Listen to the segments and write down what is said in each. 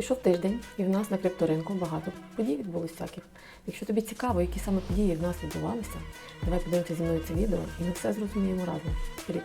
Прийшов тиждень, і в нас на крипторинку багато подій відбулося всяких. Якщо тобі цікаво, які саме події в нас відбувалися, давай подивимося зі мною це відео і ми все зрозуміємо разом. Вперед.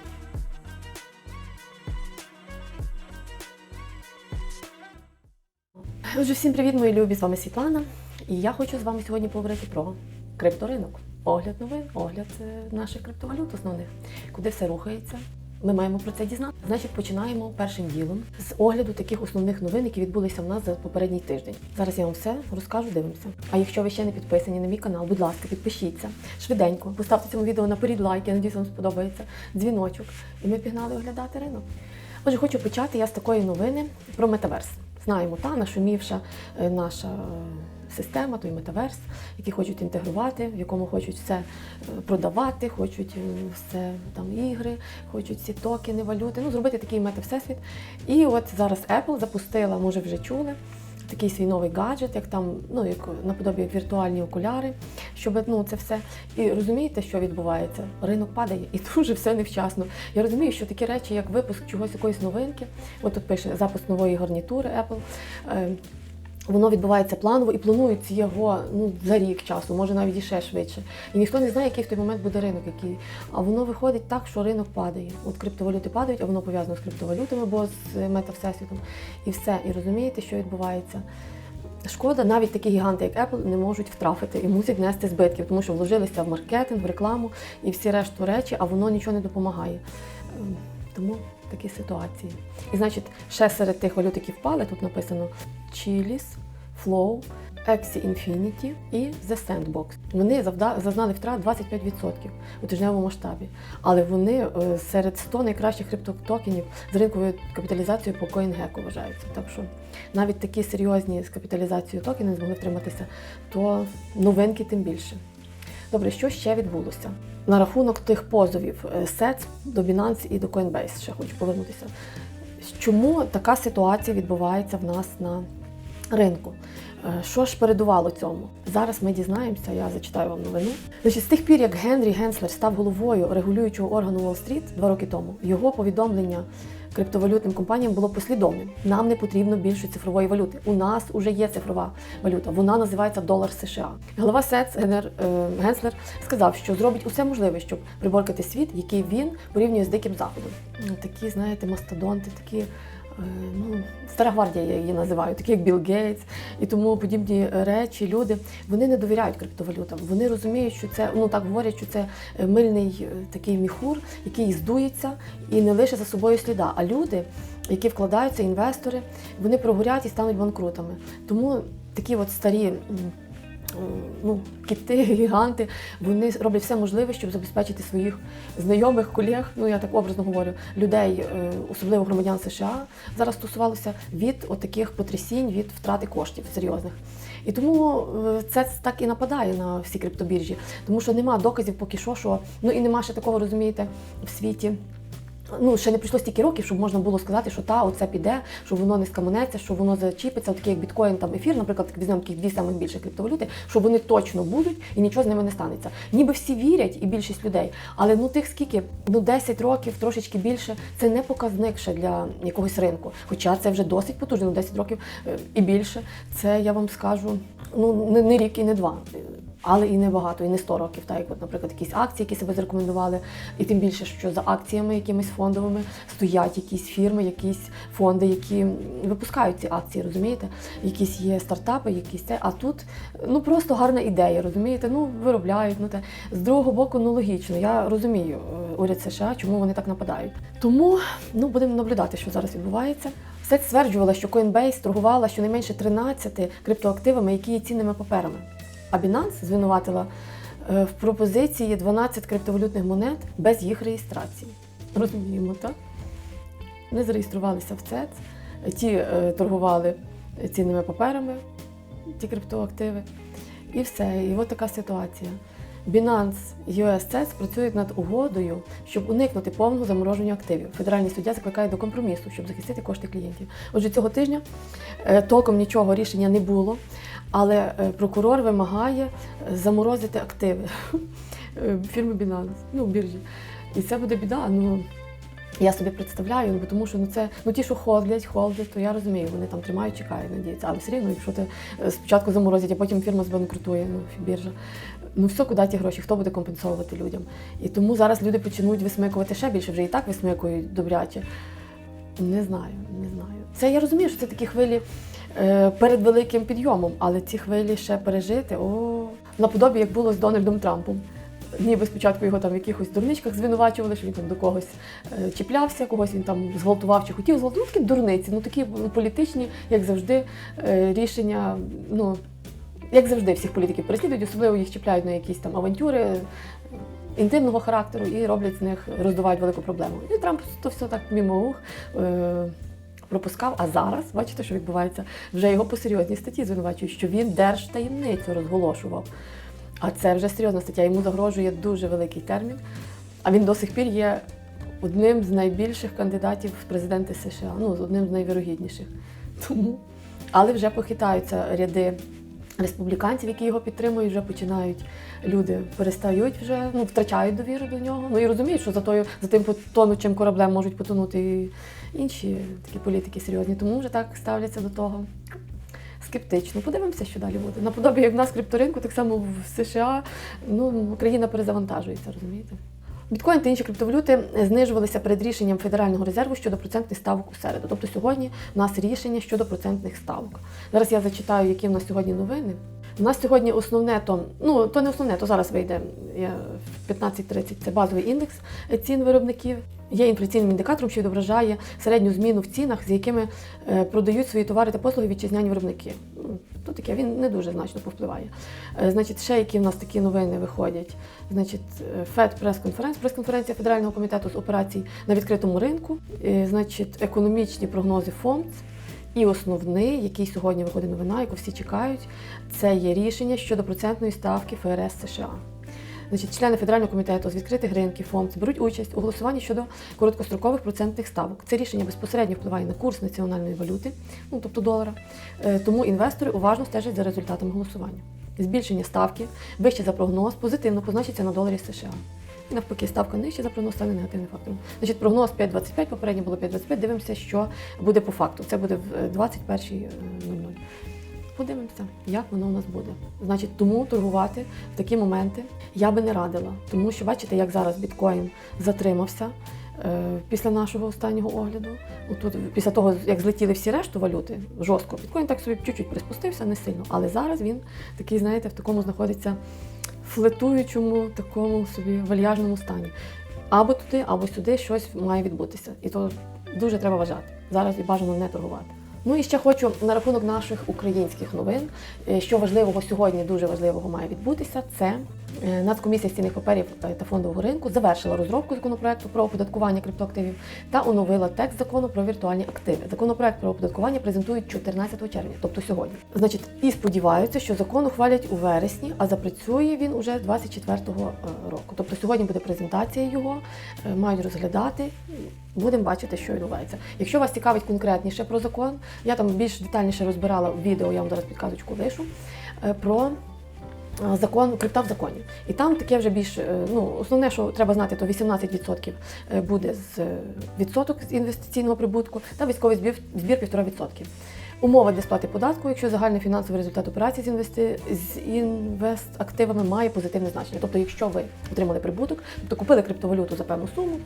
Отже, всім привіт, мої любі! З вами Світлана. І я хочу з вами сьогодні поговорити про крипторинок. Огляд новин, огляд е, наших криптовалют основних, куди все рухається. Ми маємо про це дізнати. Значить, починаємо першим ділом з огляду таких основних новин, які відбулися в нас за попередній тиждень. Зараз я вам все розкажу, дивимося. А якщо ви ще не підписані на мій канал, будь ласка, підпишіться швиденько, поставте цьому відео наперед лайк, я надіюсь, вам сподобається дзвіночок. І ми пігнали оглядати ринок. Отже, хочу почати я з такої новини про метаверс. Знаємо, та нашумівша е, наша система, той метаверс, який хочуть інтегрувати, в якому хочуть все е, продавати, хочуть е, все там ігри, хочуть ці токени, валюти, ну зробити такий мета-всесвіт. І от зараз Apple запустила, може вже чули. Такий свій новий гаджет, як там, ну як наподобі віртуальні окуляри, щоб ну це все. І розумієте, що відбувається? Ринок падає і дуже все невчасно. Я розумію, що такі речі, як випуск чогось якоїсь новинки, от тут пише запуск нової гарнітури Apple. Воно відбувається планово і планують його ну за рік часу, може навіть і ще швидше. І ніхто не знає, який в той момент буде ринок, який. А воно виходить так, що ринок падає. От криптовалюти падають, а воно пов'язано з криптовалютами, бо з мета-всесвітом. І все. І розумієте, що відбувається. Шкода, навіть такі гіганти, як Apple, не можуть втрафити і мусять нести збитків, тому що вложилися в маркетинг, в рекламу і всі решту речі, а воно нічого не допомагає. Ем, Тому такі ситуації. І значить, ще серед тих валют, які впали, тут написано Chili's, Flow, Axie Infinity і The Sandbox. Вони зазнали втрат 25% у тижневому масштабі. Але вони е, серед 100 найкращих криптотокенів з ринковою капіталізацією по CoinGecko вважаються. Так що навіть такі серйозні з капіталізацією токени змогли втриматися, то новинки тим більше. Добре, що ще відбулося? На рахунок тих позовів е, SEC до Binance і до Coinbase ще хочу повернутися. Чому така ситуація відбувається в нас на ринку? Е, Що ж передувало цьому? Зараз ми дізнаємося, я зачитаю вам новину. Значить, з тих пір, як Генрі Генслер став головою регулюючого органу Уолл-стріт два роки тому, його повідомлення криптовалютним компаніям було послідовним. Нам не потрібно більше цифрової валюти. У нас вже є цифрова валюта. Вона називається долар США. Голова СЕЦ Генер е, Генслер сказав, що зробить усе можливе, щоб приборкати світ, який він порівнює з диким заходом. Такі, знаєте, мастодонти, такі. Е, Ну, стара гвардія я її називаю, такі як Білл Гейтс і тому подібні речі, люди вони не довіряють криптовалютам. Вони розуміють, що це ну так говорять, що це е, мильний е, такий міхур, який здується і не лише за собою сліда. А люди, які вкладаються, інвестори, вони прогорять і стануть банкрутами. Тому такі от старі. Ну, кіти, гіганти, вони роблять все можливе, щоб забезпечити своїх знайомих, колег, ну я так образно говорю, людей, е, особливо громадян США, зараз стосувалося від отаких потрясінь, від втрати коштів серйозних. І тому е, це так і нападає на всі криптобіржі, тому що нема доказів поки що, що ну і нема ще такого, розумієте, в світі. Ну, ще не пройшло стільки років, щоб можна було сказати, що та, оце піде, що воно не скаманеться, що воно зачіпиться, такі як біткоін, там ефір, наприклад, візьмемо таких дві самих криптовалюти, що вони точно будуть і нічого з ними не станеться. Ніби всі вірять, і більшість людей, але ну тих скільки, ну 10 років, трошечки більше, це не показник ще для якогось ринку. Хоча це вже досить потужно, ну 10 років е, і більше. Це я вам скажу, ну не рік і не два. Але і не багато, і не 100 років, так як, от, наприклад, якісь акції, які себе зарекомендували, і тим більше, що за акціями якимись фондовими стоять якісь фірми, якісь фонди, які випускають ці акції, розумієте? Якісь є стартапи, якісь це. А тут ну просто гарна ідея, розумієте? Ну виробляють. Ну те з другого боку, ну логічно. Я розумію е, уряд США, чому вони так нападають. Тому ну будемо наблюдати, що зараз відбувається. Сет стверджувала, що Coinbase торгувала щонайменше 13 криптоактивами, які є цінними паперами. А Binance звинуватила е, в пропозиції 12 криптовалютних монет без їх реєстрації. Розуміємо, так? Не зареєструвалися в ЦЕЦ, ті е, торгували цінними паперами, ті криптоактиви. І все. І от така ситуація. Binance і USCES працюють над угодою, щоб уникнути повного замороження активів. Федеральний суддя закликає до компромісу, щоб захистити кошти клієнтів. Отже, цього тижня е, толком нічого рішення не було, але е, прокурор вимагає е, заморозити активи е, фірми Binance, ну, біржі. І це буде біда. Ну, Я собі представляю, ну, бо тому що ну це ну ті, що ходять, ходять, то я розумію, вони там тримають, чекають, надіються. Але все рівно, якщо ти спочатку заморозять, а потім фірма збанкрутує, ну біржа. Ну все, куди ті гроші, хто буде компенсовувати людям? І тому зараз люди почнуть висмикувати ще більше, вже і так висмикують добряче. Не знаю, не знаю. Це я розумію, що це такі хвилі перед великим підйомом, але ці хвилі ще пережити, о, наподобі, як було з Дональдом Трампом. Ніби спочатку його там в якихось дурничках звинувачували, що він там до когось е, чіплявся, когось він там зґвалтував чи хотів зґвалтувати. Ну, такі дурниці, ну такі політичні, як завжди, е, рішення, ну, як завжди, всіх політиків переслідують, особливо їх чіпляють на якісь там авантюри е, інтимного характеру і роблять з них, роздувають велику проблему. І Трамп то все так мімо ух. Пропускав, а зараз бачите, що відбувається. Вже його по серйозній статті звинувачують, що він держтаємницю розголошував. А це вже серйозна стаття. Йому загрожує дуже великий термін. А він до сих пір є одним з найбільших кандидатів в президенти США, ну, одним з найвірогідніших. Тому. Але вже похитаються ряди республіканців, які його підтримують, вже починають люди перестають вже, ну, втрачають довіру до нього. Ну і розуміють, що за тою, за тим тонучим кораблем можуть потонути і інші такі політики серйозні. Тому вже так ставляться до того скептично. Подивимося, що далі буде. Наподобі, як в нас крипторинку, так само в США ну, Україна перезавантажується, розумієте? Біткоін та інші криптовалюти знижувалися перед рішенням Федерального резерву щодо процентних ставок у середу. Тобто сьогодні у нас рішення щодо процентних ставок. Зараз я зачитаю, які в нас сьогодні новини. У нас сьогодні основне то, ну то не основне, то зараз вийде в 15.30 це базовий індекс цін виробників. Є інфляційним індикатором, що відображає середню зміну в цінах, з якими е, продають свої товари та послуги вітчизняні виробники. Ну, То таке він не дуже значно повпливає. Е, Значить, ще які в нас такі новини виходять. Значить, ФЕД прес-конференція, прес-конференція Федерального комітету з операцій на відкритому ринку. Е, Значить, економічні прогнози фонд. І основний, який сьогодні виходить новина, яку всі чекають, це є рішення щодо процентної ставки ФРС США. Значить, члени Федерального комітету з відкритих ринків фонд беруть участь у голосуванні щодо короткострокових процентних ставок. Це рішення безпосередньо впливає на курс національної валюти, ну тобто долара. Е, Тому інвестори уважно стежать за результатами голосування. Збільшення ставки вище за прогноз позитивно позначиться на доларі США. Навпаки, ставка нижче за прогноз стане негативним фактором. Значить, прогноз 5,25, попередньо було 5,25. Дивимося, що буде по факту. Це буде в 21.00. Подивимося, як воно у нас буде. Значить, тому торгувати в такі моменти я би не радила, тому що бачите, як зараз біткоін затримався е, після нашого останнього огляду. Отут, після того, як злетіли всі решту валюти, жорстко, біткоін так собі чуть-чуть приспустився, не сильно. Але зараз він такий, знаєте, в такому знаходиться флетуючому, такому собі вальяжному стані. Або туди, або сюди щось має відбутися. І то дуже треба вважати. Зараз і бажано не торгувати. Ну і ще хочу на рахунок наших українських новин. Е, Що важливого сьогодні, дуже важливого має відбутися, це е, Нацкомісія з цінних паперів е, та фондового ринку завершила розробку законопроекту про оподаткування криптоактивів та оновила текст закону про віртуальні активи. Законопроект про оподаткування презентують 14 червня, тобто сьогодні. Значить, і сподіваються, що закон ухвалять у вересні, а запрацює він уже 24-го року. Тобто сьогодні буде презентація його, мають розглядати. Будемо бачити, що відбувається. Якщо вас цікавить конкретніше про закон, я там більш детальніше розбирала відео, я вам зараз підказочку лишу, е, про е, закон крипта в законі. І там таке вже більш, е, ну, основне, що треба знати, то 18% е, буде з відсоток з інвестиційного прибутку та військовий збір, збір 1,5%. Умова для сплати податку, якщо загальний фінансовий результат операції з інвести з інвестактивами має позитивне значення. Тобто, якщо ви отримали прибуток, тобто купили криптовалюту за певну суму,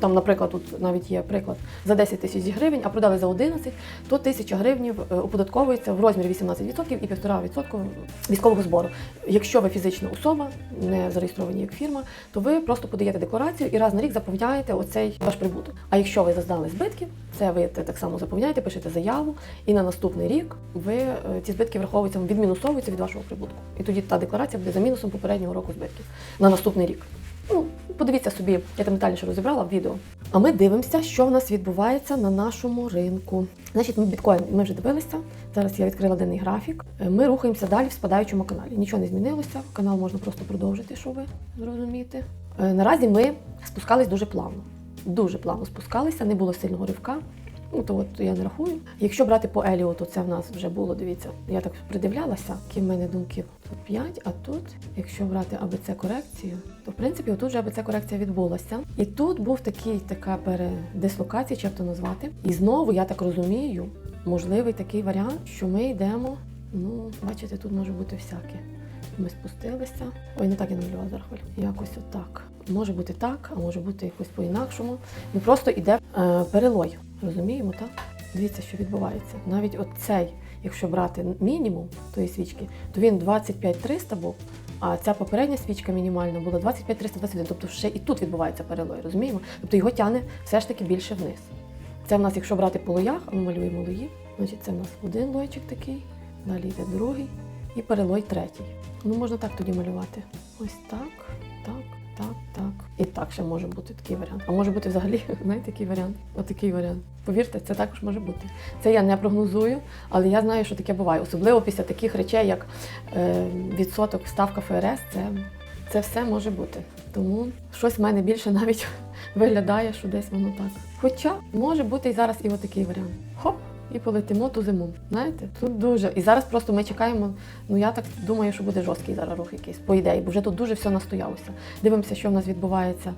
там, наприклад, тут навіть є приклад за 10 тисяч гривень, а продали за 11, то 1000 гривнів е, оподатковується в розмірі 18% і 1,5% військового збору. Якщо ви фізична особа, не зареєстровані як фірма, то ви просто подаєте декларацію і раз на рік заповняєте оцей ваш прибуток. А якщо ви зазнали збитків, це ви так само заповняєте, пишете заяву, і на наступний рік ви е, ці збитки враховуються, відмінусовуються від вашого прибутку. І тоді та декларація буде за мінусом попереднього року збитків на наступний рік. Подивіться собі, я там детальніше розібрала в відео. А ми дивимося, що в нас відбувається на нашому ринку. Значить, ми біткоін ми вже дивилися. Зараз я відкрила денний графік. Е, Ми рухаємося далі в спадаючому каналі. Нічого не змінилося. Канал можна просто продовжити, щоб ви зрозумієте. Е, Наразі ми спускались дуже плавно. Дуже плавно спускалися, не було сильного ривка. Ну, то от я не рахую. Якщо брати по Еліо, то це в нас вже було, дивіться, я так придивлялася, які в мене думки. Тут 5, а тут, якщо брати АБЦ корекцію, то в принципі отут вже АБЦ корекція відбулася. І тут був такий така передислокація, чи як то назвати. І знову, я так розумію, можливий такий варіант, що ми йдемо. Ну, бачите, тут може бути всяке. Ми спустилися. Ой, не так я намалювала зараз хвилю. Якось отак. Може бути так, а може бути якось по-інакшому. Ну просто йде е, перелой. Розуміємо, так? Дивіться, що відбувається. Навіть от цей, якщо брати мінімум тої свічки, то він 25-300 був, а ця попередня свічка мінімальна була 25-321. Тобто ще і тут відбувається перелой, розуміємо? Тобто його тягне все ж таки більше вниз. Це в нас, якщо брати по лоях, ми малюємо лої, значить це в нас один лойчик такий, далі йде другий і перелой третій. Ну, можна так тоді малювати. Ось так, так. Ще може бути такий варіант. А може бути взагалі, знаєте, який варіант? Отакий варіант. Повірте, це також може бути. Це я не прогнозую, але я знаю, що таке буває. Особливо після таких речей, як е, відсоток ставка ФРС, це, це все може бути. Тому щось в мене більше навіть виглядає, що десь воно так. Хоча може бути і зараз і отакий варіант. Хоп! І полетимо ту зиму. Знаєте, тут дуже. І зараз просто ми чекаємо. Ну я так думаю, що буде жорсткий зараз рух якийсь, по ідеї, бо вже тут дуже все настоялося. Дивимося, що в нас відбувається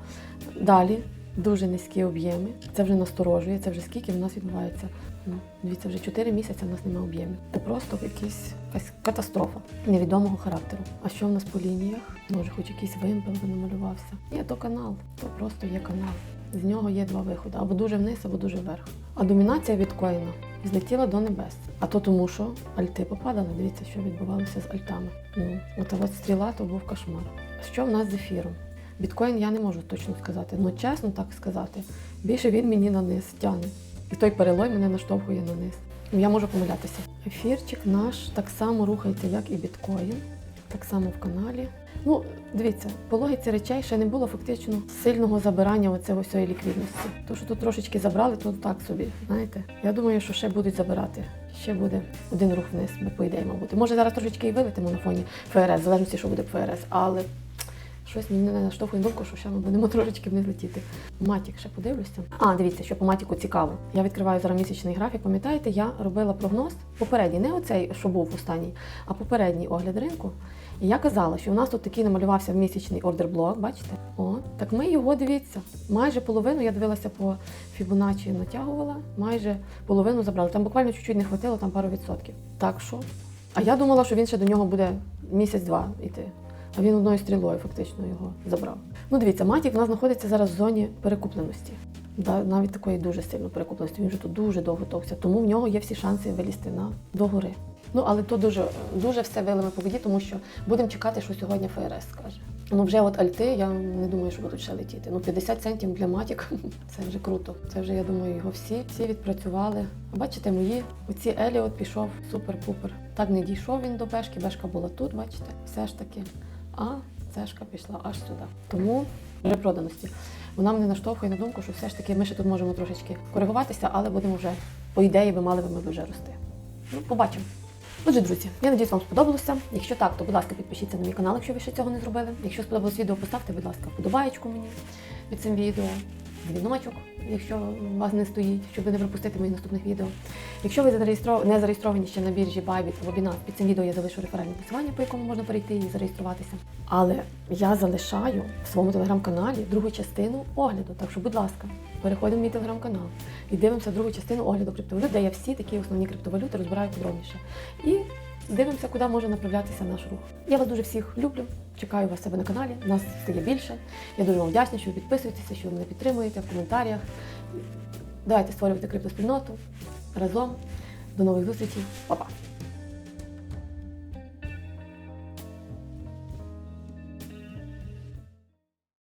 далі. Дуже низькі об'єми. Це вже насторожує, це вже скільки в нас відбувається. Ну, дивіться, вже 4 місяці в нас немає об'ємів. Це просто якась катастрофа невідомого характеру. А що в нас по лініях? Може, хоч якийсь вимпел намалювався. Ні, то канал, то просто є канал. З нього є два виходи: або дуже вниз, або дуже вверх. А домінація біткоїна злетіла до небес. А то тому, що альти попадали. Дивіться, що відбувалося з альтами. Ну, от от стріла то був кошмар. Що в нас з ефіром? Біткоін я не можу точно сказати. Ну чесно так сказати, більше він мені на низ тягне. І той перелой мене наштовхує на низ. Ну, Я можу помилятися. Ефірчик наш так само рухається, як і біткоін, так само в каналі. Ну, дивіться, по логіці речей ще не було фактично сильного забирання оцього всієї ліквідності. То, що тут трошечки забрали, то так собі. Знаєте, я думаю, що ще будуть забирати. Ще буде один рух вниз, ми по ідеї, мабуть. Може зараз трошечки і вилетимо на фоні ФРС, в залежності, що буде ФРС, але щось мені не наштовхує думку, що ще ми будемо трошечки вниз летіти. Матік ще подивлюся. А, дивіться, що по матіку цікаво. Я відкриваю зараз місячний графік. Пам'ятаєте, я робила прогноз попередній, не оцей, що був останній, а попередній огляд ринку. І я казала, що у нас тут такий намалювався місячний ордер-блок, бачите? О, так ми його дивіться. Майже половину я дивилася по Фібоначчі, натягувала, майже половину забрали. Там буквально чуть-чуть не хватило, там пару відсотків. Так що. А я думала, що він ще до нього буде місяць-два йти. А він одною стрілою фактично його забрав. Ну, дивіться, матік в нас знаходиться зараз в зоні перекупленості. Навіть такої дуже сильно перекупленості. Він вже тут дуже довго товкся, тому в нього є всі шанси вилізти на догори. Ну, але то дуже, дуже все вилами по воді, тому що будемо чекати, що сьогодні ФРС скаже. Ну, вже от альти, я не думаю, що будуть ще летіти. Ну, 50 центів для матік це вже круто. Це вже, я думаю, його всі, всі відпрацювали. Бачите, мої оці Еліот пішов супер-пупер. Так не дійшов він до Бешки, Бешка була тут, бачите, все ж таки. А цешка пішла аж сюди. Тому вже проданості. Вона мене наштовхує на думку, що все ж таки ми ще тут можемо трошечки коригуватися, але будемо вже, по ідеї, би мали би ми вже рости. Ну, побачимо. Отже, друзі, я надіюсь, вам сподобалося. Якщо так, то будь ласка, підпишіться на мій канал, якщо ви ще цього не зробили. Якщо сподобалось відео, поставте, будь ласка, вподобаєчку мені під цим відео, дзвіночок, якщо у вас не стоїть, щоб не пропустити моїх наступних відео. Якщо ви не зареєстровані ще на біржі Bybit або Binance, під цим відео я залишу реферальне посилання, по якому можна перейти і зареєструватися. Але я залишаю в своєму телеграм-каналі другу частину огляду. Так що, будь ласка, переходимо в мій телеграм-канал і дивимося другу частину огляду криптовалют, де я всі такі основні криптовалюти розбираю подробніше. І дивимося, куди може направлятися наш рух. Я вас дуже всіх люблю. Чекаю вас себе на каналі. Нас стає більше. Я дуже вам вдячна, що ви підписуєтеся, що ви мене підтримуєте в коментарях. Давайте створювати криптоспільноту разом. До нових зустрічей. Па-па!